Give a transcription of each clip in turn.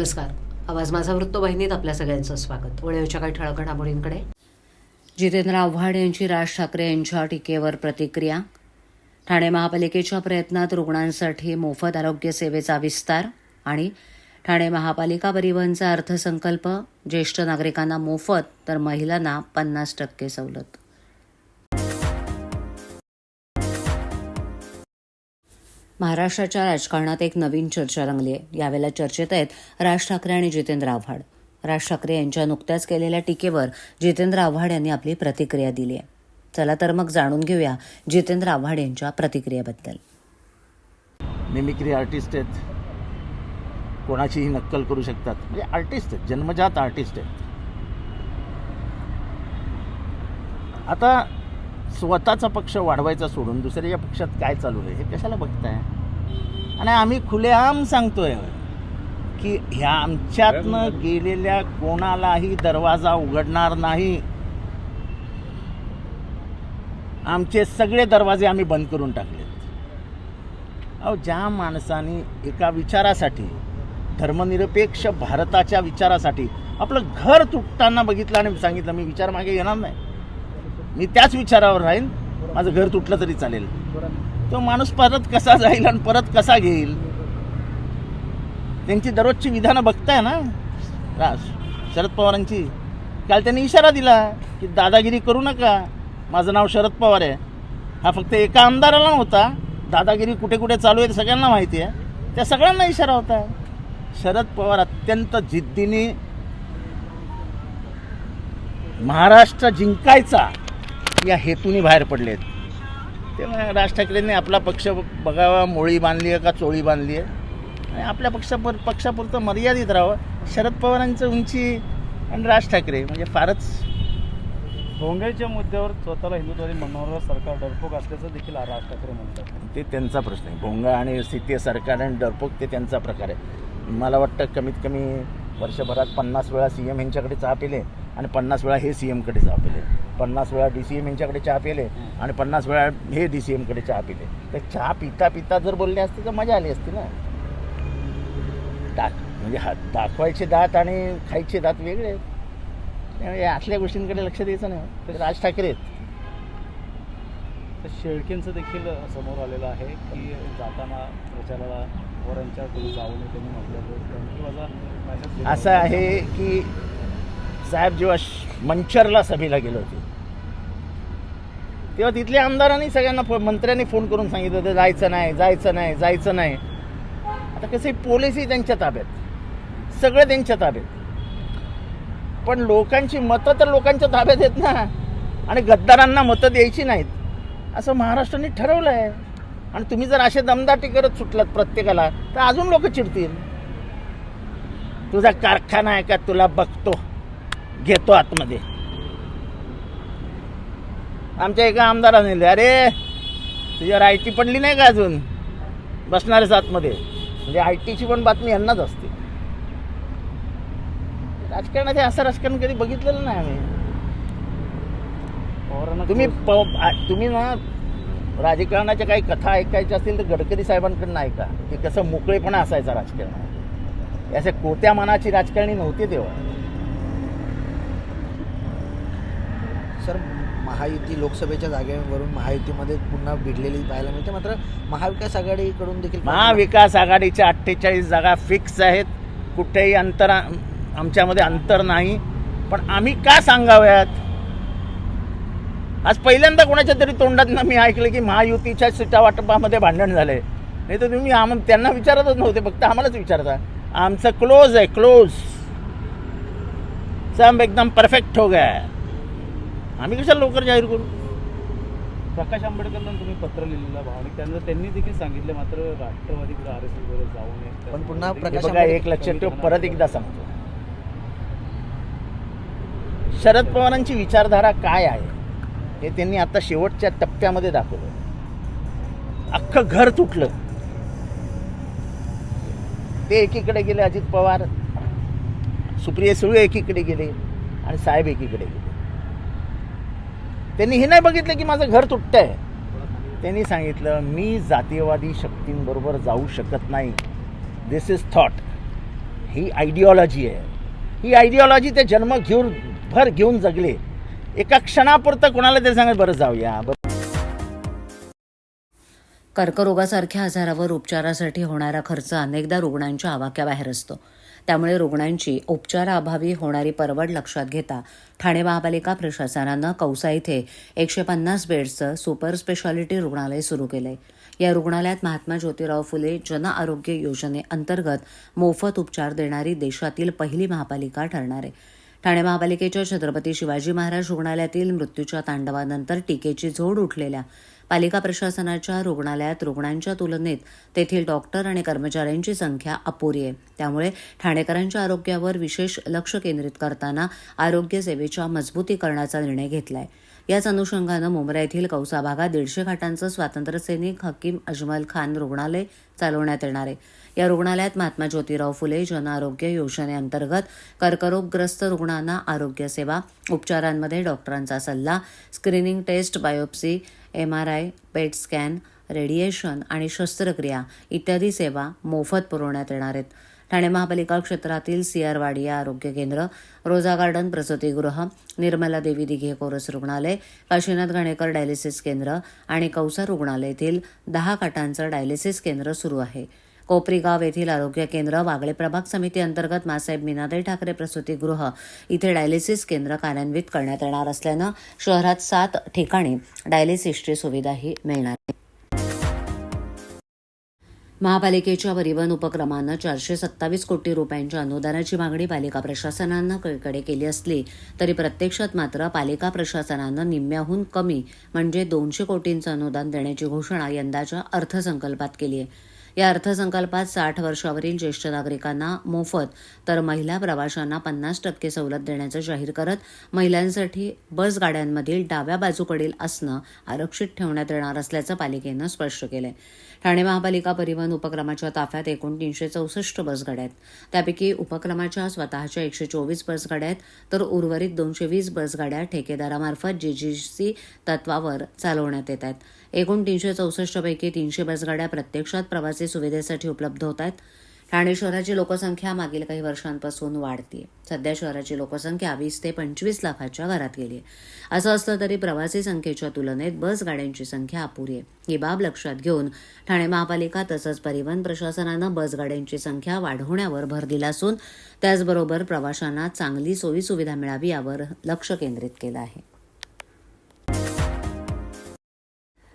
नमस्कार. आवाज माझा वृत्तवाहिनीत आपल्या सगळ्यांचं स्वागत. वळेवच्या काही ठळक घडामोडींकडे. जितेंद्र आव्हाड यांची राज ठाकरे यांच्या टीकेवर प्रतिक्रिया. ठाणे महापालिकेच्या प्रयत्नात रुग्णांसाठी मोफत आरोग्य सेवेचा विस्तार आणि ठाणे महापालिका परिवहनचा अर्थसंकल्प ज्येष्ठ नागरिकांना मोफत तर महिलांना पन्नास टक्के सवलत. महाराष्ट्राच्या राजकारणात एक नवीन चर्चा रंगली आहे यावेळेला चर्चेत आहेत राज ठाकरे आणि जितेंद्र आव्हाड. राज ठाकरे यांच्या नुकत्याच केलेल्या टीकेवर जितेंद्र आव्हाड यांनी आपली प्रतिक्रिया दिली आहे. चला तर मग जाणून घेऊया जितेंद्र आव्हाड यांच्या प्रतिक्रियेबद्दल. मिमिक्री आर्टिस्ट आहेत. कोणाचीही नक्कल करू शकतात. म्हणजे आर्टिस्ट आहेत. जन्मजात आर्टिस्ट आहेत. आता स्वतःचा पक्ष वाढवायचा सोडून दुसऱ्या पक्षात काय चालू आहे हे कशाला बघताय? आणि आम्ही खुलेआम सांगतोय की ह्या आमच्यातनं गेलेल्या कोणालाही दरवाजा उघडणार नाही. आमचे सगळे दरवाजे आम्ही बंद करून टाकलेत. अहो ज्या माणसाने एका विचारासाठी धर्मनिरपेक्ष भारताच्या विचारासाठी आपलं घर तुटताना बघितलं आणि सांगितलं मी विचार मागे येणार नाही. मी त्याच विचारावर राहीन. माझं घर तुटलं तरी चालेल. तो माणूस परत कसा जाईल आणि परत कसा घेईल? त्यांची दररोजची विधानं बघताय ना? शरद पवारांची. काल त्यांनी इशारा दिला की दादागिरी करू नका. माझं नाव शरद पवार आहे. हा फक्त एका आमदाराला नव्हता दादागिरी कुठे कुठे चालू आहे सगळ्यांना माहिती आहे. त्या सगळ्यांना इशारा होता. शरद पवार अत्यंत जिद्दीने महाराष्ट्र जिंकायचा. या हेतूने बाहेर पडलेत. तेव्हा राज ठाकरेंनी आपला पक्ष बघावा मोळी बांधली आहे का चोळी बांधली आहे आणि आपल्या पक्षापर पक्षापुरतं मर्यादित राहावं. शरद पवारांचं उंची आणि राज ठाकरे म्हणजे फारच भोंगळच्या मुद्द्यावर स्वतःला हिंदुत्वादी म्हणणारं सरकार डरपोक असल्याचं देखील राज ठाकरे म्हणतात. ते त्यांचा प्रश्न आहे. भोंगा आणि स्थिती सरकार आणि डरपोक ते त्यांचा प्रकार आहे. मला वाटतं कमीत कमी वर्षभरात पन्नास वेळा सी एम यांच्याकडे चहा पिले आणि पन्नास वेळा हे सी एमकडे चहा पिले पन्नास वेळा डी सी एम यांच्याकडे चहा पिले आणि पन्नास वेळा हे डी सी एमकडे चहा पिले. तर चहा पिता पिता जर बोलले असते तर मजा आली असती ना. दाख म्हणजे हा दाखवायचे दात आणि खायचे दात वेगळे आहेत. त्यामुळे असल्या गोष्टींकडे लक्ष द्यायचं नाही. ते राज ठाकरे आहेत. तर शेळकेंचं देखील समोर आलेलं आहे की जाताना प्रचाराला वरांच्याकडे जाऊ नये त्यांनी म्हटलं असं. आहे की साहेब जेव्हा मंचरला सभेला गेले होते तेव्हा तिथल्या आमदारांनी सगळ्यांना फो- मंत्र्यांनी फोन करून सांगितलं होतं जायचं नाही जायचं नाही जायचं नाही. आता कसं पोलिसही त्यांच्या ताब्यात. सगळं त्यांच्या ताब्यात. पण लोकांची मतं तर लोकांच्या ताब्यात आहेत ना. आणि गद्दारांना मतं द्यायची नाहीत. असं महाराष्ट्राने ठरवलं आहे आणि तुम्ही जर असे दमदाटी करत सुटलात प्रत्येकाला तर अजून लोक चिडतील. तुझा कारखाना आहे का? तुला बघतो. घेतो आतमध्ये. आमच्या एका आमदाराने नेले अरे तुझ्यावर आय टी पडली नाही का अजून? बसणारच आतमध्ये. म्हणजे आय टीची पण बातमी यांनाच असते. राजकारणात हे असं राजकारण कधी बघितलेलं नाही आम्ही. तुम्ही तुम्ही ना राजकारणाच्या काही कथा ऐकायच्या असतील तर गडकरी साहेबांकडनं ऐका. की कसं मोकळेपणा असायचा राजकारणात. असे कोत्या मनाची राजकारणी नव्हती तेव्हा. सर महायुती लोकसभेच्या जागेवरून महायुतीमध्ये पुन्हा भिडलेली पाहायला मिळते. मात्र महाविकास आघाडीकडून देखील महाविकास आघाडीच्या अठ्ठेचाळीस जागा फिक्स आहेत. कुठेही अंतर आमच्यामध्ये अंतर नाही. पण आम्ही का सांगाव्यात? आज पहिल्यांदा कोणाच्या तरी तोंडात मी ऐकलं की महायुतीच्या सीटा वाटपामध्ये भांडण झालंय. नाही तर तुम्ही आम त्यांना विचारतच नव्हते फक्त आम्हालाच विचारता. आमचं क्लोज आहे क्लोज सब एकदम परफेक्ट हो गया. है. आम्ही कशाला लवकर जाहीर करू? प्रकाश आंबेडकरांना तुम्ही पत्र लिहिलेलं भावनिक त्यांना त्यांनी देखील सांगितलं मात्र राष्ट्रवादीकडे आर एस वर जाऊ नये पण पुन्हा प्रकाश बघा एक लक्षात ठेव परत एकदा सांगतो. शरद पवारांची विचारधारा काय आहे? हे त्यांनी आता शेवटच्या टप्प्यामध्ये दाखवलं. अख्खं घर तुटलं. ते एकीकडे गेले अजित पवार सुप्रिया सुळे एकीकडे गेले आणि साहेब एकीकडे गेले. त्यांनी हे नाही बघितलं की माझं घर तुटतंय. त्यांनी सांगितलं मी जातीयवादी शक्तींबरोबर जाऊ शकत नाही. दिस इज थॉट ही आयडिओलॉजी आहे. ही आयडिओलॉजी ते जन्म घेऊन भर घेऊन जगले. एका क्षणापुरतं कोणाला ते सांगत बरं जाऊया. बरं. कर्करोगासारख्या आजारावर उपचारासाठी होणारा खर्च अनेकदा रुग्णांच्या आवाक्याबाहेर असतो. त्यामुळे रुग्णांची उपचाराअभावी होणारी परवड लक्षात घेता ठाणे महापालिका प्रशासनानं कौसा इथे एकशे पन्नास बेड्सचं सुपर स्पेशालिटी रुग्णालय सुरू केलंय. या रुग्णालयात महात्मा ज्योतिराव फुले जन आरोग्य योजनेअंतर्गत मोफत उपचार देणारी देशातील पहिली महापालिका ठरणार आहे. ठाणे महापालिकेच्या छत्रपती शिवाजी महाराज रुग्णालयातील मृत्यूच्या तांडवानंतर टीकेची झोड उठलेल्या पालिका प्रशासनाच्या रुग्णालयात रुग्णांच्या तुलनेत तेथील डॉक्टर आणि कर्मचाऱ्यांची संख्या अपुरी आहे. त्यामुळे ठाणेकरांच्या आरोग्यावर विशेष लक्ष केंद्रित करताना आरोग्य सेवेच्या मजबूतीकरणाचा निर्णय घेतलाय. याच अनुषंगानं मुंबई येथील कौसा भागात दीडशे खाटांचं स्वातंत्र्यसैनिक हकीम अजमल खान रुग्णालय चालवण्यात येणार आहे. या रुग्णालयात महात्मा ज्योतिराव फुले जन आरोग्य योजनेअंतर्गत कर्करोगग्रस्त रुग्णांना आरोग्य सेवा उपचारांमध्ये डॉक्टरांचा सल्ला screening test biopsy M R I PET scan radiation आणि शस्त्रक्रिया इत्यादी सेवा मोफत पुरवण्यात येणार आहेत. ठाणे महापालिका क्षेत्रातील सियारवाडी या आरोग्य केंद्र रोजा गार्डन प्रसूतीगृह निर्मला देवी दिघे कोरस रुग्णालय काशीनाथ घाणेकर डायलिसिस केंद्र आणि कौसा रुग्णालयातील दहा काटांचं डायलिसिस केंद्र सुरू आहे. कोपरीगाव येथील आरोग्य केंद्र वागळे प्रभाग समिती अंतर्गत मासाहेब मीनादेव ठाकरे प्रसूतीगृह इथे डायलिसिस केंद्र कार्यान्वित करण्यात येणार असल्यानं शहरात सात ठिकाणी डायलिसिसची सुविधाही मिळणार आहे. महापालिकेच्या परिवहन उपक्रमानं चारशे सत्तावीस कोटी रुपयांच्या अनुदानाची मागणी पालिका प्रशासनानं कडे केली असली तरी प्रत्यक्षात मात्र पालिका प्रशासनानं निम्म्याहून कमी म्हणजे दोनशे कोटींचं अनुदान देण्याची घोषणा यंदाच्या अर्थसंकल्पात केली आहे. या अर्थसंकल्पात साठ वर्षावरील ज्येष्ठ नागरिकांना मोफत तर महिला प्रवाशांना पन्नास टक्के सवलत देण्याचं जाहीर करत महिलांसाठी बस गाड्यांमधील डाव्या बाजूकडील आसनं आरक्षित ठेवण्यात येणार असल्याचं पालिकेनं स्पष्ट केलंय. ठाणे महापालिका परिवहन उपक्रमाच्या ताफ्यात एकूण तीनशे चौसष्ट बसगाड्या आहेत त्यापैकी उपक्रमाच्या स्वतःच्या एकशे चोवीस बसगाड्या आहेत तर उर्वरित दोनशे वीस बसगाड्या ठेकेदारामार्फत जीजीसी तत्वावर चालवण्यात येत आहेत. एकूण तीनशे चौसष्टपैकी तीनशे बसगाड्या प्रत्यक्षात प्रवासी सुविधेसाठी उपलब्ध होत आहेत. ठाणे शहराची लोकसंख्या मागील काही वर्षांपासून वाढते सध्या शहराची लोकसंख्या वीस ते पंचवीस लाखाच्या घरात गेली आहे असं असलं तरी प्रवासी संख्येच्या तुलनेत बस गाड्यांची संख्या अपुरी आहे. ही बाब लक्षात घेऊन ठाणे महापालिका तसंच परिवहन प्रशासनानं बस गाड्यांची संख्या वाढवण्यावर भर दिला असून त्याचबरोबर प्रवाशांना चांगली सोयी सुविधा मिळावी यावर लक्ष केंद्रित केलं आहे.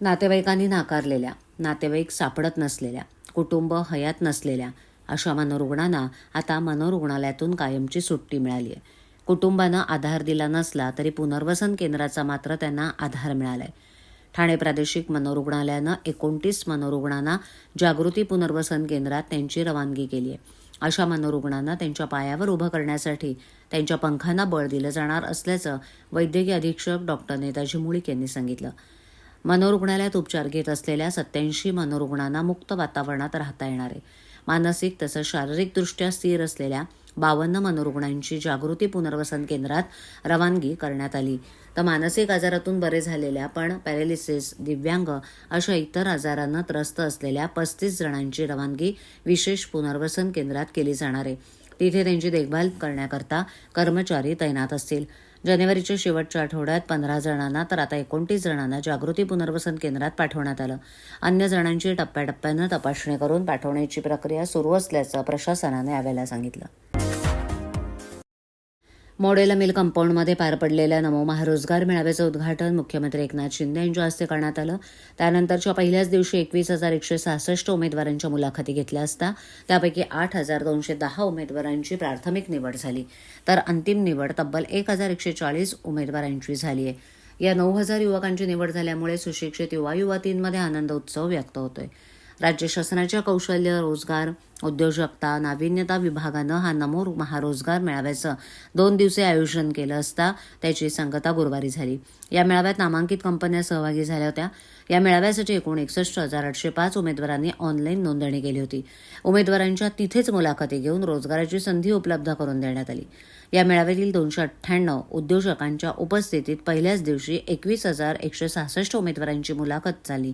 नातेवाईकांनी नाकारलेल्या नातेवाईक सापडत नसलेल्या कुटुंब हयात नसलेल्या अशा मनोरुग्णांना आता मनोरुग्णालयातून कायमची सुट्टी मिळाली आहे कुटुंबानं आधार दिला नसला तरी पुनर्वसन केंद्राचा मात्र त्यांना आधार मिळालाय. ठाणे प्रादेशिक मनोरुग्णालयानं एकोणतीस मनोरुग्णांना जागृती पुनर्वसन केंद्रात त्यांची रवानगी केली आहे अशा मनोरुग्णांना त्यांच्या पायावर उभं करण्यासाठी त्यांच्या पंखांना बळ दिलं जाणार असल्याचं वैद्यकीय अधीक्षक डॉक्टर नेताजी मुळीक यांनी सांगितलं. मनोरुग्णालयात उपचार घेत असलेल्या सत्याऐंशी मनोरुग्णांना मुक्त वातावरणात राहता येणार आहे. मानसिक तसंच शारीरिकदृष्ट्या स्थिर असलेल्या बावन्न मनोरुग्णांची जागृती पुनर्वसन केंद्रात रवानगी करण्यात आली. तर मानसिक आजारातून बरे झालेल्या पण पॅरालिसिस दिव्यांग अशा इतर आजारांना त्रस्त असलेल्या पस्तीस जणांची रवानगी विशेष पुनर्वसन केंद्रात केली जाणार आहे. तिथे त्यांची देखभाल करण्याकरता कर्मचारी तैनात असतील. जानेवारीच्या शेवटच्या आठवड्यात पंधरा जणांना तर आता एकोणतीस जणांना जागृती पुनर्वसन केंद्रात पाठवण्यात आलं. अन्य जणांची टप्प्याटप्प्यानं तपासणी करून पाठवण्याची प्रक्रिया सुरू असल्याचं प्रशासनाने यावेळेला सांगितलं. मॉडेल मिल कंपाऊंडमध्ये पार पडलेल्या नमो महारोजगार मेळाव्याचं उद्घाटन मुख्यमंत्री एकनाथ शिंदे यांच्या हस्ते करण्यात आलं. त्यानंतरच्या पहिल्याच दिवशी एकवीस हजार एकशे सहासष्ट उमेदवारांच्या मुलाखती घेतल्या असता त्यापैकी आठ हजार दोनशे दहा उमेदवारांची प्राथमिक निवड झाली. तर अंतिम निवड तब्बल एक हजार एकशे चाळीस उमेदवारांची झाली आहे. या नऊ हजार युवकांची निवड झाल्यामुळे सुशिक्षित युवा युवतींमध्ये आनंद उत्सव व्यक्त होतोय. राज्य शासनाच्या कौशल्य रोजगार उद्योजकता नाविन्यता विभागानं हा नमो महारोजगार मेळाव्याचं दोन दिवसीय आयोजन केलं असता त्याची सांगता गुरुवारी झाली. या मेळाव्यात नामांकित कंपन्या सहभागी झाल्या होत्या. या मेळाव्यासाठी एकूण एकसष्ट हजार आठशे पाच उमेदवारांनी ऑनलाईन नोंदणी केली होती. उमेदवारांच्या तिथेच मुलाखती घेऊन रोजगाराची संधी उपलब्ध करून देण्यात आली. या मेळाव्यातील दोनशे अठ्ठ्याण्णव उद्योजकांच्या उपस्थितीत पहिल्याच दिवशी एकवीस हजार एकशे सहासष्ट उमेदवारांची मुलाखत झाली.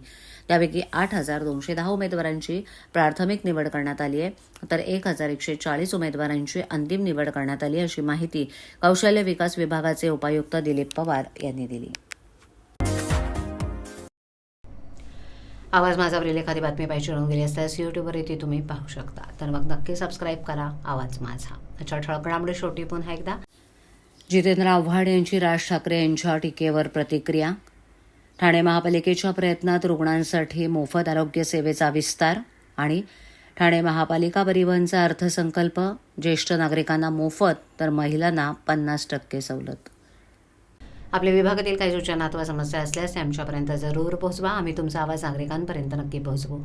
त्यापैकी आठ हजार दोनशे दहा उमेदवारांची प्राथमिक निवड करण्यात आली. आली आहे. तर एक हजार एकशे चाळीस उमेदवारांची अंतिम निवड करण्यात आली अशी माहिती कौशल्य विकास विभागाचे उपायुक्त दिलीप पवार यांनी दिली. आवाज माझावरील एखादी बातमी पाहिजे होऊन गेली असल्यास यूट्यूबवर ती तुम्ही पाहू शकता. तर मग नक्की सबस्क्राईब करा. आवाज माझा. अच्छा ठळकणामुळे शेवटी पुन्हा एकदा. जितेंद्र आव्हाड यांची राज ठाकरे यांच्या टीकेवर प्रतिक्रिया. ठाणे महापालिकेच्या प्रयत्नात रुग्णांसाठी मोफत आरोग्य सेवेचा विस्तार आणि ठाणे महापालिका परिवहनचा अर्थसंकल्प ज्येष्ठ नागरिकांना मोफत तर महिलांना पन्नास टक्के सवलत. आपल्या विभागातील काही सूचना अथवा समस्या असल्यास ते आमच्यापर्यंत जरूर पोहोचवा. आम्ही तुमचा आवाज नागरिकांपर्यंत नक्की पोहोचवू.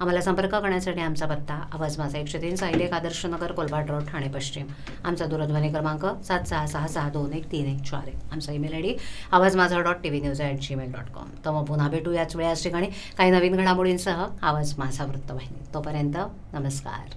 आम्हाला संपर्क करण्यासाठी आमचा पत्ता आवाज माझा एकशे तीन साहिलेक आदर्श नगर कोलबाट रोड ठाणे पश्चिम. आमचा दूरध्वनी क्रमांक सात सहा सहा सहा दोन एक तीन एक चार एक. आमचा email I D Awaaz Majha dot T V news at Gmail dot com तर मग पुन्हा भेटू याच वेळी. याच ठिकाणी काही नवीन घडामोडींसह आवाज माझा वृत्तवाहिनी. तोपर्यंत नमस्कार.